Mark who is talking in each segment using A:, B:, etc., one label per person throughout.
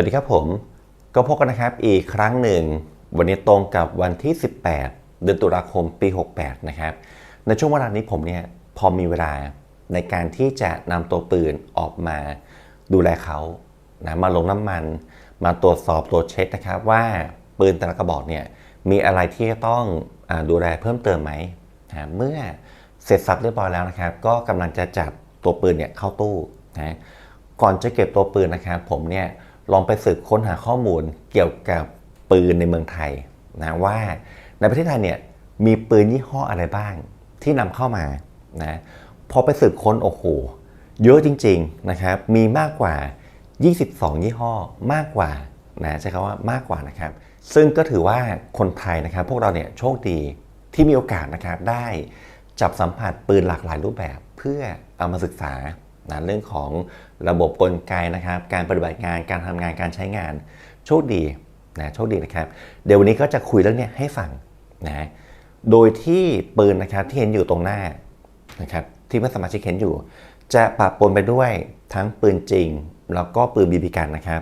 A: วัสดีครับผม ก็พบกันนะครับอีกครั้งหนึ่ง วันนี้ตรงกับวันที่ 18 เดือนตุลาคมปี 68 นะครับ ในช่วงเวลานี้ผมเนี่ยพอมีเวลาในการที่จะนำตัวปืนออกมาดูแลเขานะมาลงน้ำมัน มาตรวจสอบตรวจเช็คนะครับว่าปืนแต่ละกระบอกเนี่ยมีอะไรที่ต้องอดูแลเพิ่มเติมไหมนะเมื่อเสร็จสับเรียบร้อยแล้วนะครับ ก็กำลังจะจัดตัวปืนเนี่ยเข้าตู้นะก่อนจะเก็บตัวปืนนะครับ ผมเนี่ย ลองไปสืบค้นหาข้อมูลเกี่ยวกับปืนในเมืองไทยนะว่าในประเทศไทยเนี่ยมีปืนยี่ห้ออะไรบ้างที่นำเข้ามานะพอไปสืบค้นโอ้โหเยอะจริงๆนะครับมีมากกว่า 22 ยี่ห้อมากกว่านะใช้คำว่ามากกว่านะครับ ซึ่งก็ถือว่าคนไทยนะครับ พวกเราเนี่ยโชคดีที่มีโอกาสนะครับได้จับสัมผัสปืนหลากหลายรูปแบบเพื่อเอามาศึกษานะเรื่องของ ระบบกลไกนะครับ การปฏิบัติงานการทำงานการใช้งาน โชคดีนะโชคดีนะครับ เดี๋ยววันนี้ก็จะคุยเรื่องนี้ให้ฟังนะโดยที่ปืนนะครับที่เห็นอยู่ตรงหน้านะครับที่เพื่อนสมาชิกเห็นอยู่ จะปะปนไปด้วยทั้งปืนจริง แล้วก็ปืนบีบีกันนะครับ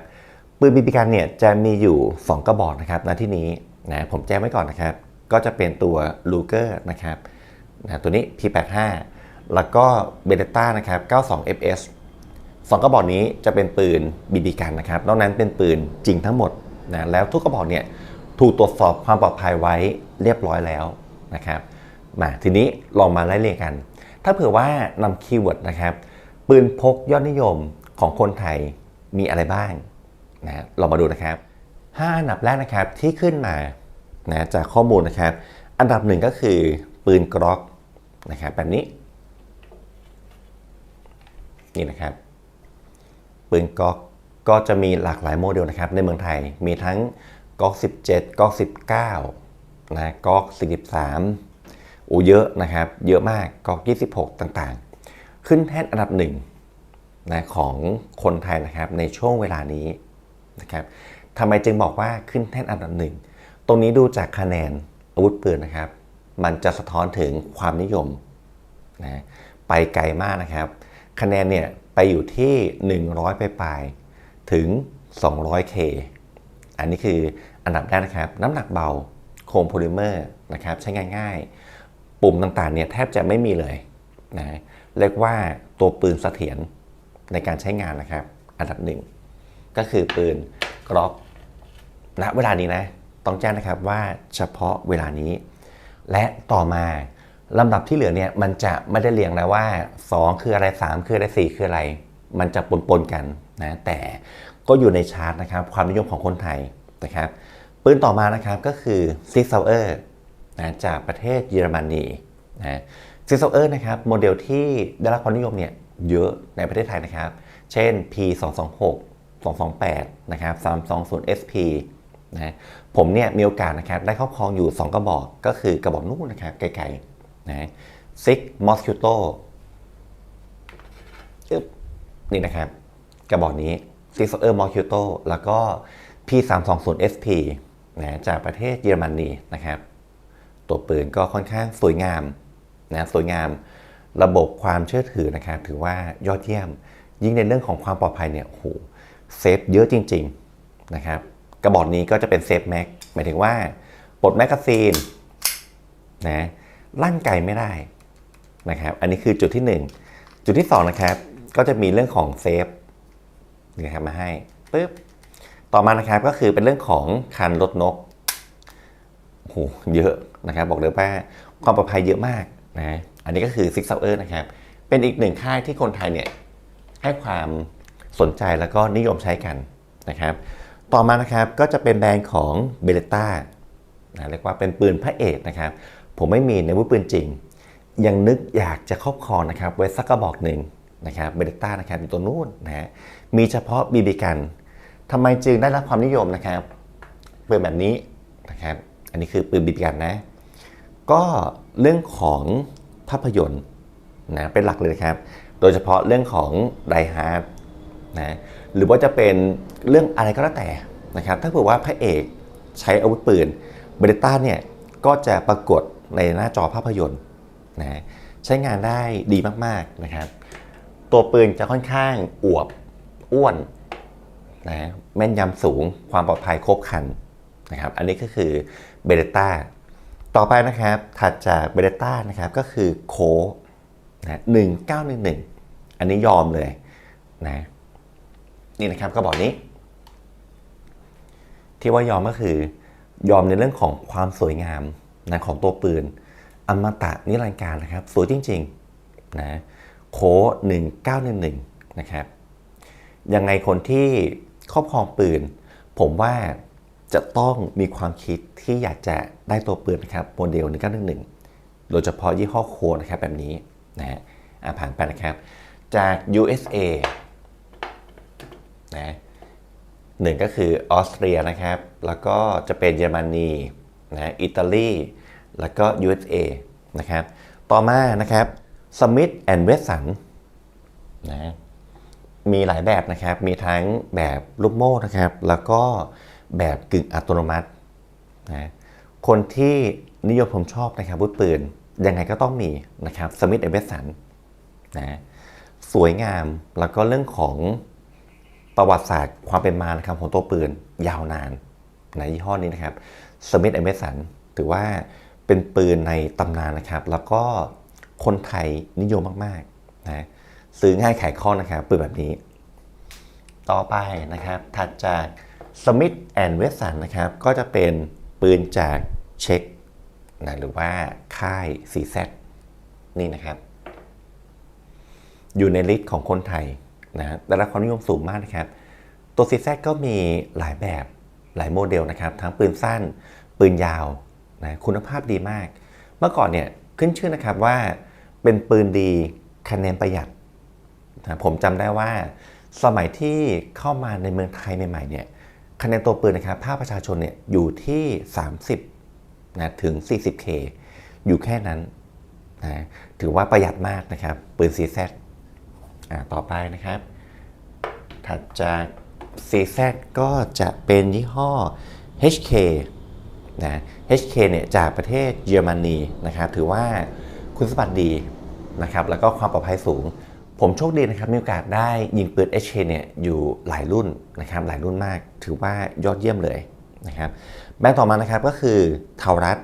A: ปืนบีบีกันเนี่ยจะมีอยู่ 2 กระบอกนะครับณที่นี้นะผมแจ้งไว้ก่อนนะครับ ก็จะเป็นตัวลูเกอร์นะครับนะตัวนี้ P85 แล้วก็เบเ e ต้านะครับ 92 FS สองกระบอกนี้จะเป็นปืนบีบีกันนะครับ นอกนั้นเป็นปืนจริงทั้งหมดนะแล้วทุกกระบอกเนี่ยถูกตรวจสอบความปลอดภัยไว้เรียบร้อยแล้วนะครับมาทีนี้ลองมาไล่เรียงกัน ถ้าเผื่อว่านำคีย์เวิร์ดนะครับ ปืนพกยอดนิยมของคนไทยมีอะไรบ้างนะเรามาดูนะครับ 5 อันดับแรกนะครับที่ขึ้นมานะจากข้อมูลนะครับ อันดับหนึ่งก็คือปืนกรอกนะครับแบบนี้ นี่นะครับ ปืนก๊อกก็จะมีหลากหลายโมเดลนะครับในเมืองไทยมีทั้งก๊อก 17 ก๊อก 19 นะก๊อก 43โอ้เยอะนะครับ เยอะมากก๊อก 26 ต่างๆ ขึ้นแท่นอันดับหนึ่งนะของคนไทยนะครับในช่วงเวลานี้นะครับทำไมจึงบอกว่าขึ้นแท่นอันดับหนึ่งตรงนี้ดูจากคะแนนอาวุธปืนนะครับ มันจะสะท้อนถึงความนิยมนะไปไกลมากนะครับ คะแนนเนี่ย ไปอยู่ที่ 100 ไปปลายถึง 200K อันนี้คืออันดับแรกนะครับ น้ำหนักเบาโครมโพลิเมอร์นะครับใช้งานง่าย ปุ่มต่างๆเนี่ยแทบจะไม่มีเลยนะเรียกว่าตัวปืนเสถียรในการใช้งานนะครับ อันดับหนึ่งก็คือปืนกรอกณเวลานี้นะ ต้องแจ้งนะครับว่าเฉพาะเวลานี้ และต่อมา ลำดับที่เหลือเนี่ยมันจะไม่ได้เรียงนะว่า 2 คืออะไร 3 คืออะไร 4 คืออะไร มันจะปนๆกันนะแต่ก็อยู่ในชาร์ตนะครับความนิยมของคนไทยนะครับปืนต่อมานะครับก็คือซิกเซออร์นะจากประเทศเยอรมนีนะซิกเซออร์นะครับโมเดลที่ได้รับความนิยมเนี่ยเยอะในประเทศไทยนะครับ เช่น P226 228 นะครับ 320 SP นะผมเนี่ยมีโอกาสนะครับได้ครอบครองอยู่ 2 กระบอกก็คือกระบอกนู้นนะครับไกลๆ นะซิกมอสคิวโตนี่นะครับกระบอกนี้ซิกเออร์มอสคิวโตแล้วก็ P320 SP นะจากประเทศเยอรมนีนะครับ ตัวปืนก็ค่อนข้างสวยงามนะสวยงามระบบความเชื่อถือนะครับถือว่ายอดเยี่ยม ยิ่งในเรื่องของความปลอดภัยเนี่ยโอ้โหเซฟเยอะจริง ๆนะครับ กระบอกนี้ก็จะเป็นเซฟแม็กหมายถึงว่าปลดแมกกาซีนนะ ลั่นไกลไม่ได้นะครับ อันนี้คือจุดที่ 1 จุดที่ 2 นะครับ ก็จะมีเรื่องของเซฟนะครับมาให้ปึ๊บต่อมานะครับก็คือเป็นเรื่องของคันรถนกโอ้โหเยอะนะครับ บอกเลยว่าความปลอดภัยเยอะมากนะอันนี้ก็คือ Six Hour นะครับ เป็นอีกหนึ่งค่ายที่คนไทยเนี่ยให้ความสนใจแล้วก็นิยมใช้กันนะครับ ต่อมานะครับก็จะเป็นแบรนด์ของเบเลต้านะเรียกว่าเป็นปืนพระเอกนะครับ ผมไม่มีในวุธปืนจริง ยังนึกอยากจะครอบครองนะครับไว้สักกระบอกหนึ่งนะครับเบเลต้านะครับอยู่ตัวนู้นนะฮะมีเฉพาะบีบีกันทำไมจึงได้รับความนิยมนะครับปืนแบบนี้นะครับอันนี้คือปืนบีบีกันนะ ก็เรื่องของภาพยนตร์นะเป็นหลักเลยนะครับ โดยเฉพาะเรื่องของไดฮาร์ดนะหรือว่าจะเป็นเรื่องอะไรก็แล้วแต่นะครับถ้าเผื่อว่าพระเอกใช้อาวุธปืนเบเดต้าเนี่ยก็จะปรากฏ ในหน้าจอภาพยนตร์นะใช้งานได้ดีมากๆนะครับ ตัวปืนจะค่อนข้างอวบอ้วนนะแม่นยำสูงความปลอดภัยครบครันนะครับ อันนี้ก็คือเบเ e ต้าต่อไปนะครับถัดจากเบเ e ต้านะครับก็คือโคนะหนึ่งเก้าหนึ่งหนึ่งอันนี้ยอมเลยนะนี่นะครับก็บอกนี้ ที่ว่ายอมก็คือยอมในเรื่องของความสวยงาม นะของตัวปืน อมตะนิรันดร์การนะครับ สวยจริงๆนะโค1911นะครับยังไงคนที่ครอบครองปืน ผมว่าจะต้องมีความคิดที่อยากจะได้ตัวปืนนะครับโมเดล 1911 โดยเฉพาะยี่ห้อโคนะครับแบบนี้นะฮะผ่านไปนะครับ จาก USA นะหนึ่งก็คือออสเตรียนะครับ แล้วก็จะเป็นเยอรมนี นะอิตาลีแล้วก็ USA นะครับ ต่อมานะครับ Smith and Wesson นะมีหลายแบบนะครับ มีทั้งแบบลูกโม่นะครับ แล้วก็แบบกึ่งอัตโนมัตินะคนที่นิยมผมชอบนะครับวุธปืน ยังไงก็ต้องมีนะครับ Smith and Wesson นะสวยงามแล้วก็เรื่องของประวัติศาสตร์ความเป็นมานะครับของตัวปืนยาวนานในยี่ห้อนี้นะครับ Smith Wesson ถือว่าเป็นปืนในตำนานนะครับ แล้วก็คนไทยนิยมมากๆนะซื้อง่ายขายคล่องนะครับปืนแบบนี้ ต่อไปนะครับ ถัดจาก Smith Wesson นนะครับ ก็จะเป็นปืนจากเช็กนะหรือว่าค่าย CZ นี่นะครับ อยู่ในลิสต์ของคนไทยนะได้รับความนิยมสูงมากนะครับ ตัว CZ ก็มีหลายแบบ หลายโมเดลนะครับ ทั้งปืนสั้น ปืนยาวนะคุณภาพดีมาก เมื่อก่อนเนี่ยขึ้นชื่อนะครับว่าเป็นปืนดีคะแนนประหยัดนะผมจำได้ว่าสมัยที่เข้ามาในเมืองไทยใหม่ๆเนี่ยคะแนนตัวปืนนะครับภาคประชาชนเนี่ยอยู่ที่ 30นะถึง 40K อยู่แค่นั้นนะถือว่าประหยัดมากนะครับ ปืน CZ อ่าต่อไปนะครับ ถัดจาก CZ ก็จะเป็นยี่ห้อ HK นะ HK เนี่ยจากประเทศเยอรมนีนะครับถือว่าคุณสมบัติดีนะครับแล้วก็ความปลอดภัยสูง ผมโชคดีนะครับมีโอกาสได้ยิงปืน HK เนี่ยอยู่หลายรุ่นนะครับหลายรุ่นมาก ถือว่ายอดเยี่ยมเลยนะครับแบรนด์ต่อมานะครับก็คือเทารัส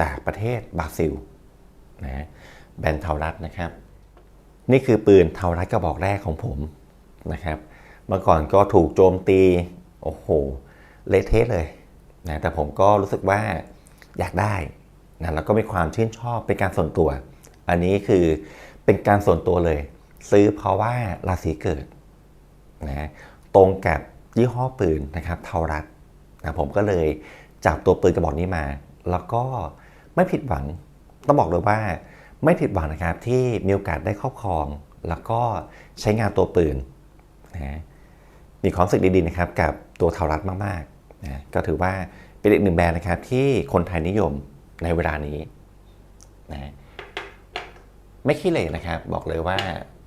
A: จากประเทศบราซิลนะแบรนด์เทารัสนะครับ นี่คือปืนเทารัสกระบอกแรกของผมนะครับ เมื่อก่อนก็ถูกโจมตี โอ้โห เละเทะเลยนะแต่ผมก็รู้สึกว่าอยากได้นะแล้วก็มีความชื่นชอบเป็นการส่วนตัว อันนี้คือเป็นการส่วนตัวเลย ซื้อเพราะว่าราศีเกิดนะตรงกับยี่ห้อปืนนะครับเทารัสนะผมก็เลยจับตัวปืนกระบอกนี้มา แล้วก็ไม่ผิดหวังต้องบอกเลยว่าไม่ผิดหวังนะครับที่มีโอกาสได้ครอบครอง แล้วก็ใช้งานตัวปืนนะ มีความรู้สึกดีๆนะครับกับตัวเทารัสมากๆนะก็ถือว่าเป็นอีกหนึ่งแบรนด์นะครับที่คนไทยนิยมในเวลานี้นะไม่ขี้เหร่นะครับ บอกเลยว่า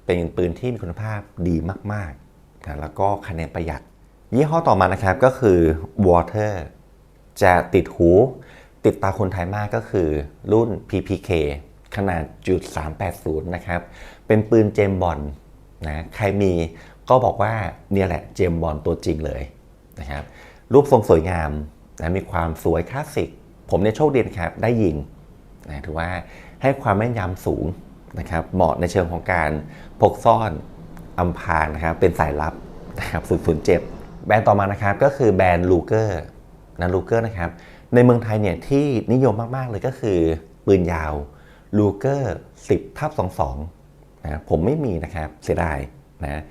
A: เป็นปืนที่มีคุณภาพดีมากๆนะแล้วก็คะแนนประหยัด ยี่ห้อต่อมานะครับก็คือ Water จะติดหูติดตาคนไทยมากก็คือรุ่น PPK ขนาดจุด380 นะครับ เป็นปืนเจมบอลนะใครมี ก็บอกว่าเนี่ยแหละเจมบอลตัวจริงเลยนะครับรูปทรงสวยงามนะมีความสวยคลาสสิก ผมเนี่ยโชคดีนะครับได้ยิงนะถือว่าให้ความแม่นยำสูงนะครับเหมาะในเชิงของการพกซ่อนอำพางนะครับเป็นสายลับนะครับ007 แบรนด์ต่อมานะครับก็คือแบรนด์ลูเกอร์นะลูเกอร์นะครับในเมืองไทยเนี่ยที่นิยมมากๆเลยก็คือปืนยาวลูเกอร์10ทับ22นะผมไม่มีนะครับเสียดายนะ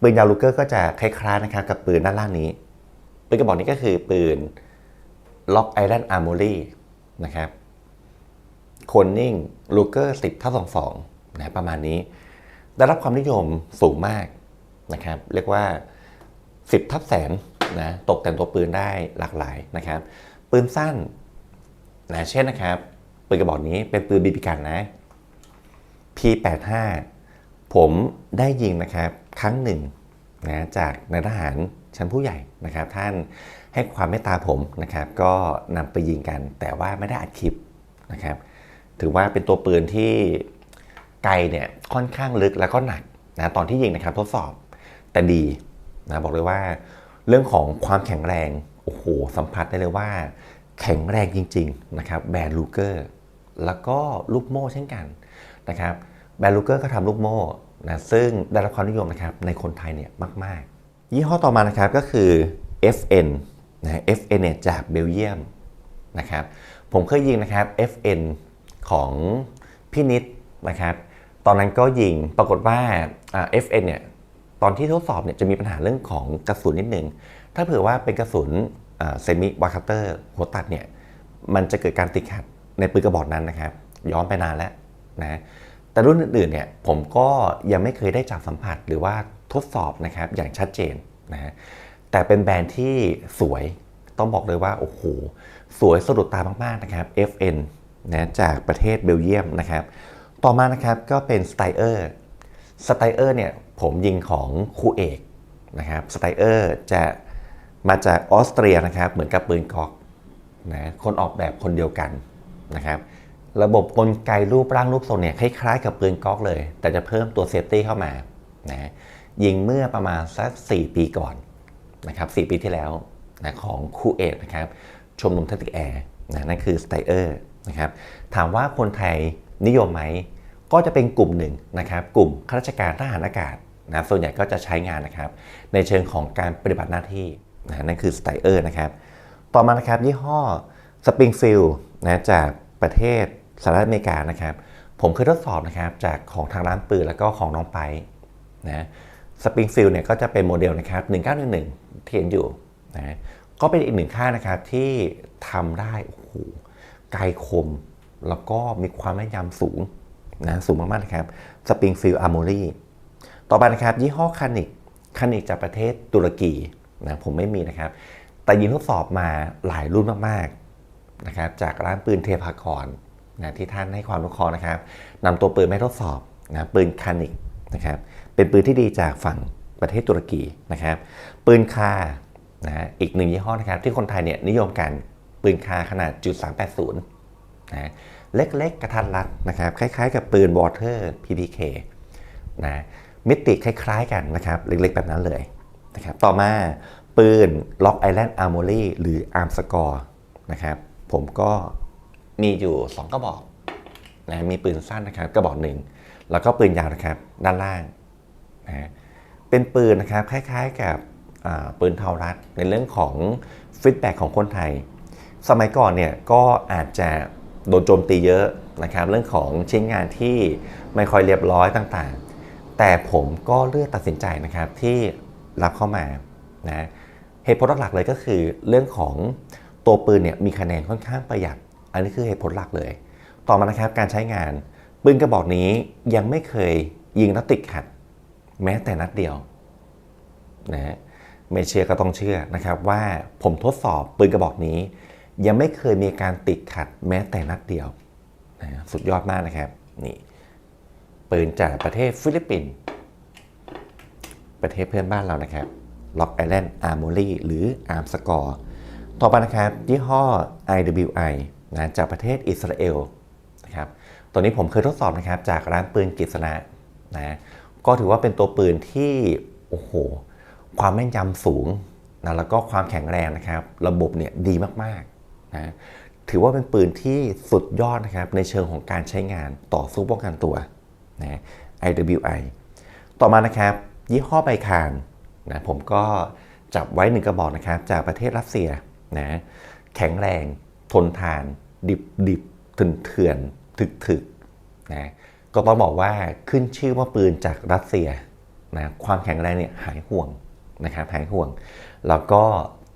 A: ปืนยาวลูเกอร์ก็จะคล้ายๆนะครับกับปืนด้านล่างนี้ ปืนกระบอกนี้ก็คือปืนล็อกไอรอนอาร์มอรี่นะครับโคนนิ่งลูเกอร์10ทับ22นะประมาณนี้ ได้รับความนิยมสูงมากนะครับ เรียกว่า 10 ทับแสนนะตกแต่งตัวปืนได้หลากหลายนะครับ ปืนสั้นนะเช่นนะครับ ปืนกระบอกนี้เป็นปืนบีบีกันนะ P85 ผมได้ยิงนะครับครั้งหนึ่งนะจากนายทหารชั้นผู้ใหญ่นะครับ ท่านให้ความเมตตาผมนะครับ ก็นำไปยิงกัน แต่ว่าไม่ได้อัดคลิปนะครับ ถือว่าเป็นตัวปืนที่ไกลเนี่ยค่อนข้างลึกแล้วก็หนักนะตอนที่ยิงนะครับทดสอบแต่ดีนะบอกเลยว่า เรื่องของความแข็งแรงโอ้โหสัมผัสได้เลยว่า แข็งแรงจริง ๆ นะครับแบรนด์ลูเกอร์แล้วก็ลูกโม่เช่นกันนะครับแบรนด์ลูเกอร์ก็ทำลูกโม่ นะซึ่งได้รับความนิยมนะครับในคนไทยเนี่ยมาก ๆ ยี่ห้อต่อมานะครับก็คือ FN นะ FN เนี่ยจากเบลเยียมนะครับผมเคยยิงนะครับ FN ของพี่นิดนะครับตอนนั้นก็ยิงปรากฏว่า FN เนี่ยตอนที่ทดสอบเนี่ยจะมีปัญหาเรื่องของกระสุนนิดนึง ถ้าเผื่อว่าเป็นกระสุนเซมิวาคัตเตอร์หัวตัดเนี่ยมันจะเกิดการติดขัดในปืนกระบอกนั้นนะครับ ย้อนไปนานแล้วนะ แต่รุ่นอื่นๆเนี่ยผมก็ยังไม่เคยได้จับสัมผัสหรือว่าทดสอบนะครับอย่างชัดเจนนะฮะแต่เป็นแบรนด์ที่สวยต้องบอกเลยว่าโอ้โหสวยสะดุดตามากๆนะครับ FN นะจากประเทศเบลเยียมนะครับ ต่อมานะครับก็เป็นสไตเออร์สไตเออร์เนี่ยผมยิงของครูเอกนะครับสไตเออร์จะมาจากออสเตรียนะครับเหมือนกับปืนกอกนะคนออกแบบคนเดียวกันนะครับ ระบบกลไกรูปร่างรูปทรงเนี่ยคล้ายๆ กับปืนก๊อกเลย แต่จะเพิ่มตัวเซฟตี้เข้ามานะยิงเมื่อประมาณสัก 4 ปีก่อนนะครับ4ปีที่แล้วนะของคูเอทนะครับชมรมทัติแอร์นะนั่นคือสไตเออร์นะครับถามว่าคนไทยนิยมไหม ก็จะเป็นกลุ่มหนึ่งนะครับ กลุ่มข้าราชการทหารอากาศนะส่วนใหญ่ก็จะใช้งานนะครับ ในเชิงของการปฏิบัติหน้าที่นะนั่นคือสไตเออร์นะครับ ต่อมานะครับยี่ห้อสปริงฟิลนะจากประเทศ สหรัฐอเมริกานะครับ ผมเคยทดสอบนะครับจากของทางร้านปืนแล้วก็ของน้องไปนะสปริงฟิลเนี่ยก็จะเป็นโมเดลนะครับ1911ที่เห็นอยู่นะก็เป็นอีกหนึ่งค่านะครับที่ทำได้โอ้โหไกลคม แล้วก็มีความแม่นยำสูงนะสูงมากๆนะครับสปริงฟิลอาร์โมรีต่อไปนะครับยี่ห้อคานิกคานิกจากประเทศตุรกีนะผมไม่มีนะครับ แต่ยิงทดสอบมาหลายรุ่นมากๆนะครับจากร้านปืนเทพากร นะที่ท่านให้ความรู้คราะห์นะครับนำตัวปืนมาทดสอบนะปืนคานิกนะครับเป็นปืนที่ดีจากฝั่งประเทศตุรกีนะครับปืนคานะอีกหนึ่งยี่ห้อนะครับที่คนไทยเนี่ยนิยมกันปืนคาขนาดจุด380นะเล็กๆกระทัดรัดนะครับคล้ายๆ กับปืนวอเตอร์ PPK นะมิติคล้ายๆ กันนะครับเล็กๆแบบนั้นเลยนะครับต่อมาปืนล็อกไอแลนด์อาร์โมรี่หรืออาร์มสกอร์นะครับผมก็ มีอยู่ 2 กระบอกนะมีปืนสั้นนะครับกระบอกหนึ่งแล้วก็ปืนยาวนะครับด้านล่างนะเป็นปืนนะครับคล้ายๆกับปืนเทารัดในเรื่องของฟีดแบ็ของคนไทย สมัยก่อนเนี่ยก็อาจจะโดนโจมตีเยอะนะครับเรื่องของชิ้นงานที่ไม่ค่อยเรียบร้อยต่างๆ แต่ผมก็เลือกตัดสินใจนะครับที่รับเข้ามานะเหตุผลหลักๆเลยก็คือเรื่องของตัวปืนเนี่ยมีคะแนนค่อนข้างประหยัด อันนี้คือเหตุผลหลักเลย ต่อมานะครับการใช้งานปืนกระบอกนี้ยังไม่เคยยิงนัดติดขัด แม้แต่นัดเดียวนะไม่เชื่อก็ต้องเชื่อนะครับว่าผมทดสอบปืนกระบอกนี้ ยังไม่เคยมีการติดขัด แม้แต่นัดเดียวนะสุดยอดมากนะครับนี่ปืนจากประเทศฟิลิปปินส์ประเทศเพื่อนบ้านเรานะครับล็อกไอแลนด์อาร์โมรีหรืออาร์มสกอร์ต่อไปนะครับยี่ห้อ IWI นะจากประเทศอิสราเอลนะครับตัวนี้ผมเคยทดสอบนะครับจากร้านปืนกิษณะนะก็ถือว่าเป็นตัวปืนที่โอ้โหความแม่นยำสูงนะแล้วก็ความแข็งแรงนะครับ ระบบเนี่ยดีมากๆนะถือว่าเป็นปืนที่สุดยอดนะครับในเชิงของการใช้งานต่อสู้ป้องกันตัวนะ IWI ต่อมานะครับ ยี่ห้อไบคานนะผมก็จับไว้หนึ่งกระบอกนะครับ จากประเทศรัสเซียนะแข็งแรง ทนทาน ดิบดิบเถื่อนเถื่อนถึกถึกนะก็ต้องบอกว่าขึ้นชื่อว่าปืนจากรัสเซียนะความแข็งแรงเนี่ยหายห่วงนะครับหายห่วง แล้วก็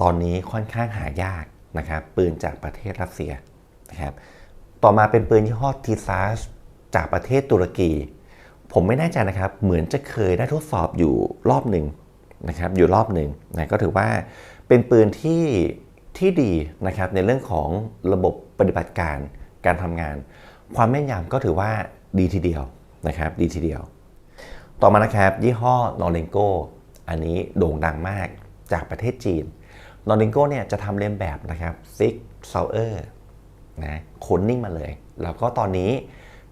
A: ตอนนี้ค่อนข้างหายากนะครับปืนจากประเทศรัสเซียนะครับต่อมาเป็นปืนยี่ห้อทีซาสจากประเทศตุรกี ผมไม่แน่ใจนะครับ เหมือนจะเคยได้ทดสอบอยู่รอบหนึ่งนะครับอยู่รอบหนึ่งนะก็ถือว่าเป็นปืนที่ ที่ดีนะครับในเรื่องของระบบปฏิบัติการการทำงาน ความแม่นยำก็ถือว่าดีทีเดียวนะครับดีทีเดียว ต่อมานะครับยี่ห้อนอร์เลงโกอันนี้โด่งดังมากจากประเทศจีนนอร์เลงโกเนี่ยจะทำเลียนแบบนะครับซิกเซาเออร์นะโคนนิ่งมาเลย แล้วก็ตอนนี้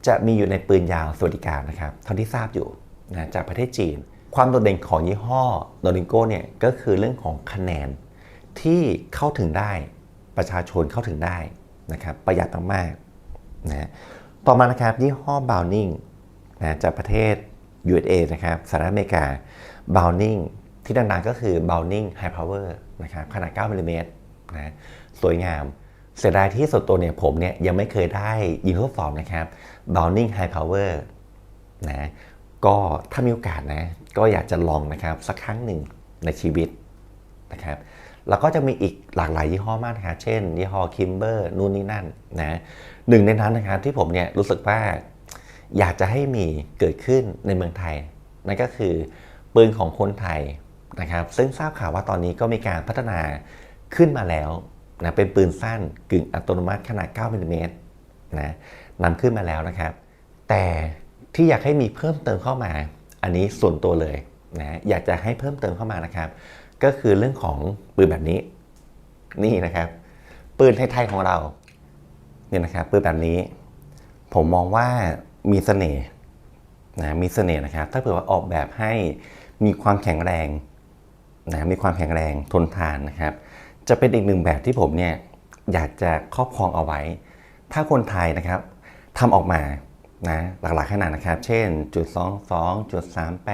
A: จะมีอยู่ในปืนยาวสวัสดิการนะครับเท่าที่ทราบอยู่นะจากประเทศจีน ความโดดเด่นของยี่ห้อโดนิโก้เนี่ยก็คือเรื่องของคะแนน ที่เข้าถึงได้ประชาชนเข้าถึงได้นะครับประหยัดมากๆนะต่อมานะครับยี่ห้อบาวนิงนะจากประเทศ USA นะครับสหรัฐอเมริกาบาวนิงที่ดังๆก็คือ b o w n i n g High Power นะครับขนาด 9มิลลิเมตรนะสวยงาม เสียดายที่สุดตัวเนี่ยผมเนี่ยยังไม่เคยได้ยิงทดสอบนะครับ b o w n i n g High Power นะก็ถ้ามีโอกาสนะก็อยากจะลองนะครับสักครั้งหนึ่งในชีวิตนะครับ แล้วก็จะมีอีกหลากหลายยี่ห้อมากนะครับเช่น ยี่ห้อคิมเบอร์นู่นนี่นั่นนะหนึ่งในนั้นนะครับที่ผมเนี่ยรู้สึกว่าอยากจะให้มีเกิดขึ้นในเมืองไทย นั่นก็คือปืนของคนไทยนะครับ ซึ่งทราบข่าวว่าตอนนี้ก็มีการพัฒนาขึ้นมาแล้วนะเป็นปืนสั้นกึ่งอัตโนมัติขนาด 9มิลลิเมตรนะนำขึ้นมาแล้วนะครับ แต่ที่อยากให้มีเพิ่มเติมเข้ามา อันนี้ส่วนตัวเลยนะอยากจะให้เพิ่มเติมเข้ามานะครับ ก็คือเรื่องของปืนแบบนี้ นี่นะครับ ปืนไทยๆของเราเนี่ยนะครับปืนแบบนี้ ผมมองว่ามีเสน่ห์นะมีเสน่ห์นะครับ ถ้าเผื่อว่าออกแบบให้มีความแข็งแรงนะมีความแข็งแรงทนทานนะครับ จะเป็นอีกหนึ่งแบบที่ผมเนี่ยอยากจะครอบครองเอาไว้ ถ้าคนไทยนะครับทำออกมานะหลากๆขนาดนะครับ เช่นจุด22จุด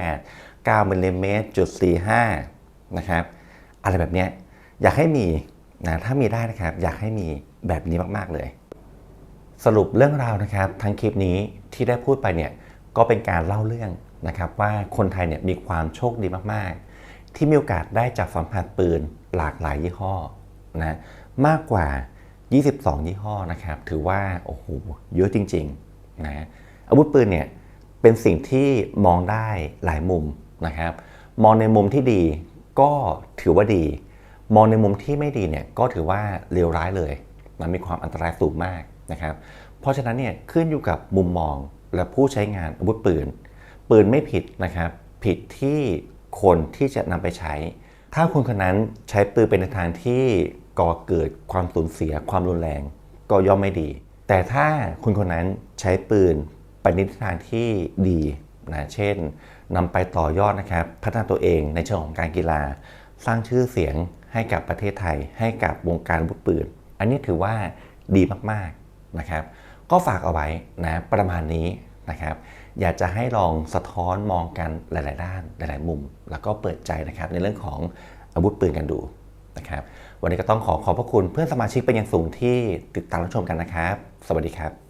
A: 38 9มิลลิเมตรจุด45 นะครับ อะไรแบบนี้อยากให้มีนะถ้ามีได้นะครับอยากให้มีแบบนี้มากๆเลย สรุปเรื่องราวนะครับ ทั้งคลิปนี้ที่ได้พูดไปเนี่ยก็เป็นการเล่าเรื่องนะครับ ว่าคนไทยเนี่ยมีความโชคดีมากๆ ที่มีโอกาสได้จับสัมผัสปืนหลากหลายยี่ห้อนะมากกว่า 22 ยี่ห้อนะครับ ถือว่าโอ้โหเยอะจริงๆนะอาวุธปืนเนี่ยเป็นสิ่งที่มองได้หลายมุมนะครับ มองในมุมที่ดี ก็ถือว่าดี มองในมุมที่ไม่ดีเนี่ยก็ถือว่าเลวร้ายเลย มันมีความอันตรายสูงมากนะครับ เพราะฉะนั้นเนี่ยขึ้นอยู่กับมุมมองและผู้ใช้งานอาวุธปืน ปืนไม่ผิดนะครับ ผิดที่คนที่จะนำไปใช้ ถ้าคนคนนั้นใช้ปืนเป็นในทางที่ก่อเกิดความสูญเสียความรุนแรง ก็ย่อมไม่ดี แต่ถ้าคุณคนนั้นใช้ปืนไปในทิศทางที่ดีนะเช่นนำไปต่อยอดนะครับ พัฒนาตัวเองในเชิงของการกีฬา สร้างชื่อเสียงให้กับประเทศไทย ให้กับวงการอาวุธปืน อันนี้ถือว่าดีมากๆนะครับ ก็ฝากเอาไว้นะประมาณนี้นะครับ อยากจะให้ลองสะท้อนมองกันหลาย ๆ ด้าน หลาย ๆ มุม แล้วก็เปิดใจนะครับในเรื่องของอาวุธปืนกันดูนะครับ วันนี้ก็ต้องขอขอบพระคุณเพื่อนสมาชิกเป็นอย่างสูงที่ติดตามรับชมกันนะครับ สวัสดีครับ